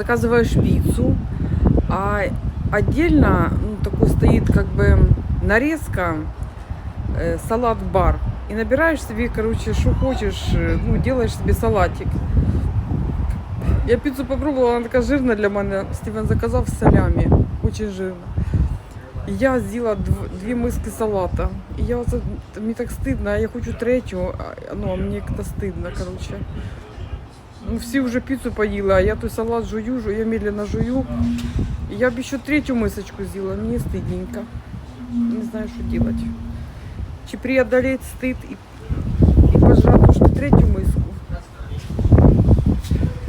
заказываешь пиццу, а отдельно ну, такой стоит как бы нарезка, э, салат-бар. И набираешь себе, короче, что хочешь, э, ну, делаешь себе салатик. Я пиццу попробовала, она така жирна для мене. Стівен заказав з солями. Очень жирно. І я з'їла дв- дві миски салата. І я оце, мені так стидно, а я хочу третю, а, ну, а мені як-то стидно, короче. Ну, всі вже піцу поїли, а я той салат жую, жую, я медленно жую. І я б ще третю мисочку з'їла, мені стидненько. Не знаю, що робити. Чи преодолеть стид і, і пожрати ж третю миску.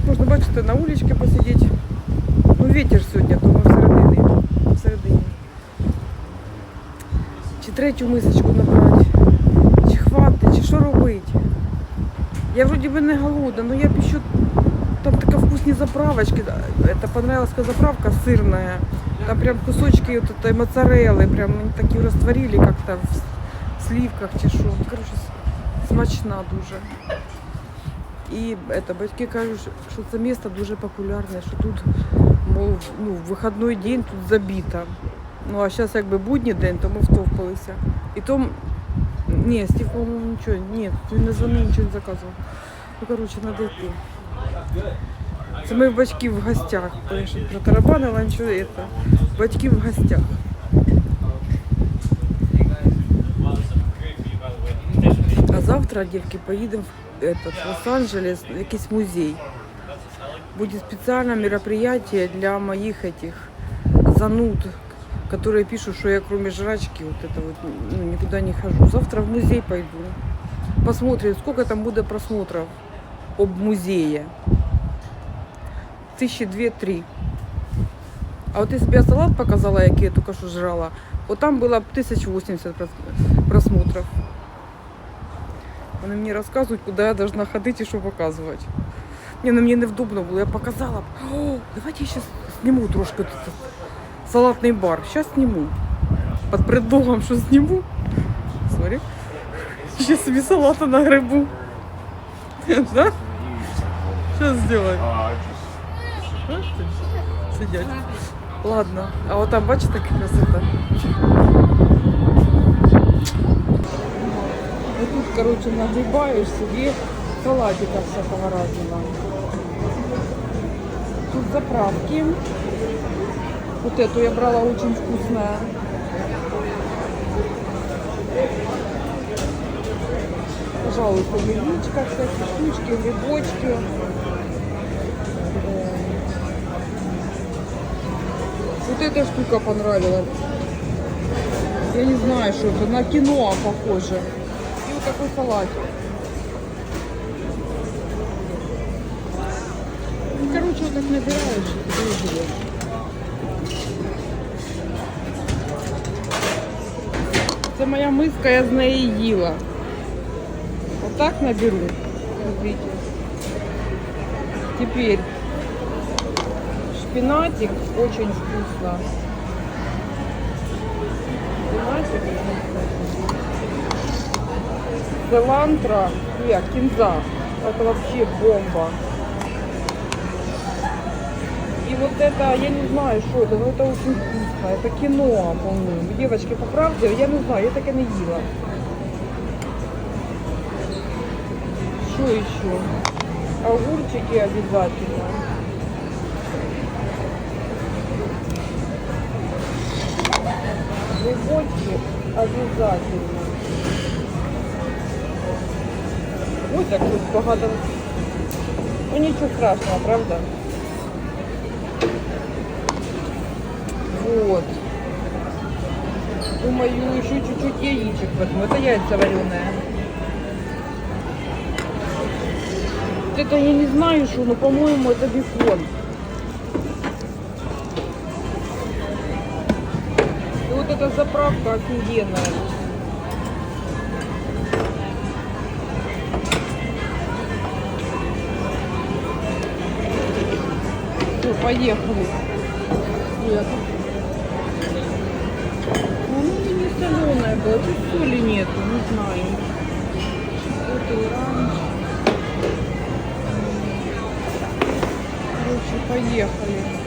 Можна, бачите, на вуличці посидіти. Ну, вітер сьогодні, то ми всередині. всередині. Чи третю мисочку набрати, Я вроді би не голодна, но я б еще... Там така вкусні заправочки. Это понравилась такая заправка сырная. Там прям кусочки вот этой моцареллы, прям они такі растворили как-то в с- сливках чи що. Ну, Короче, с- смачна дуже. І это, батьки кажуть, що це місто дуже популярне, що тут, мов, ну, в вихідний день тут забито. Ну а зараз якби будній день, то ми втовпилися. І то, ні, Стів, по-моєму, нічого, ні, він не дзвонив, нічого не заказував. Ну, коротше, треба йти. Це ми в батьків в гостях. Конечно, протарабанила нічого, це. Батьки в гостях. А завтра, девки, поїдемо в, этот, в Лос-Анджелес, в якийсь музей. Будет специальное мероприятие для моих этих зануд, которые пишут, что я кроме жрачки вот это вот ну, никуда не хожу. Завтра в музей пойду. Посмотрим, сколько там будет просмотров об музее. Тысячи две-три. А вот если бы я салат показала, який я только что жрала, вот там было 1080 прос- просмотров. Вони мені розказують, куди я должна ходити і що показувати. Ні, ну мені невдобно було, я показала. б. О, давайте я сейчас сниму трошки тут салатний бар. Сейчас сниму. Под предлогом, що зніму. Сорі. Ще собі салата на грибу. Да? Сейчас сделаю. Сидять. Ладно. А от там, бачите, яка красота. Ну тут, короче, нагребаешь себе салатика всякого разного. Тут заправки. Вот эту я брала очень вкусная. Пожалуйста, яичко, всякие штучки, грибочки. Вот эта штука понравилась. Я не знаю, что это, на кино похоже. И вот такой салатик. Ну, короче, вот так набираешь и. Це моя миска, я з неї їла. Отак наберу. Смотрите. Теперь шпинатик очень вкусно. Шпинатик. Целантра, нет, кинза. Это вообще бомба. И вот это, я не знаю, что это, но это очень вкусно. Это кино, по-моему. Девочки, поправьте, я не знаю, я так и не ела. Что еще? Огурчики обязательно. Грибочки обязательно. Ой, так тут багато. Ну нічого страшного, правда? Вот. Думаю, еще чуть-чуть яичек возьму. Это яйца вареные. Это я не знаю, что, но, по-моему, это бекон. И вот эта заправка офигенная. Все, поехали. Нет. Ну, соленое было, тут соли нету, не знаю. Вот раньше. Короче, поехали.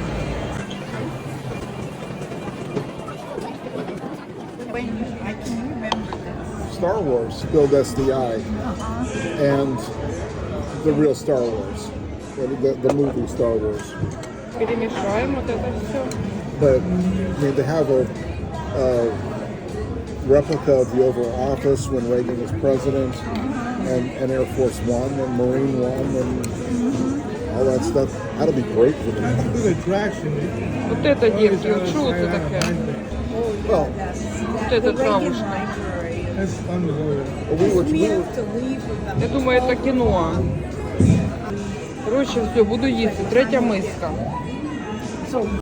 Star Wars build SDI and the real Star Wars, the, the, movie Star Wars. Перемешаем вот это все. But I mean, they have a, a replica of the Oval Office when Reagan was president, and, and Air Force One and Marine One and all that stuff. That'll be great for them. good attraction. Вот это, девки, вот что это такое? Well, Вот это травушка. We were, we were, Я думаю, это кино. Короче, все, буду їсти. Третя миска.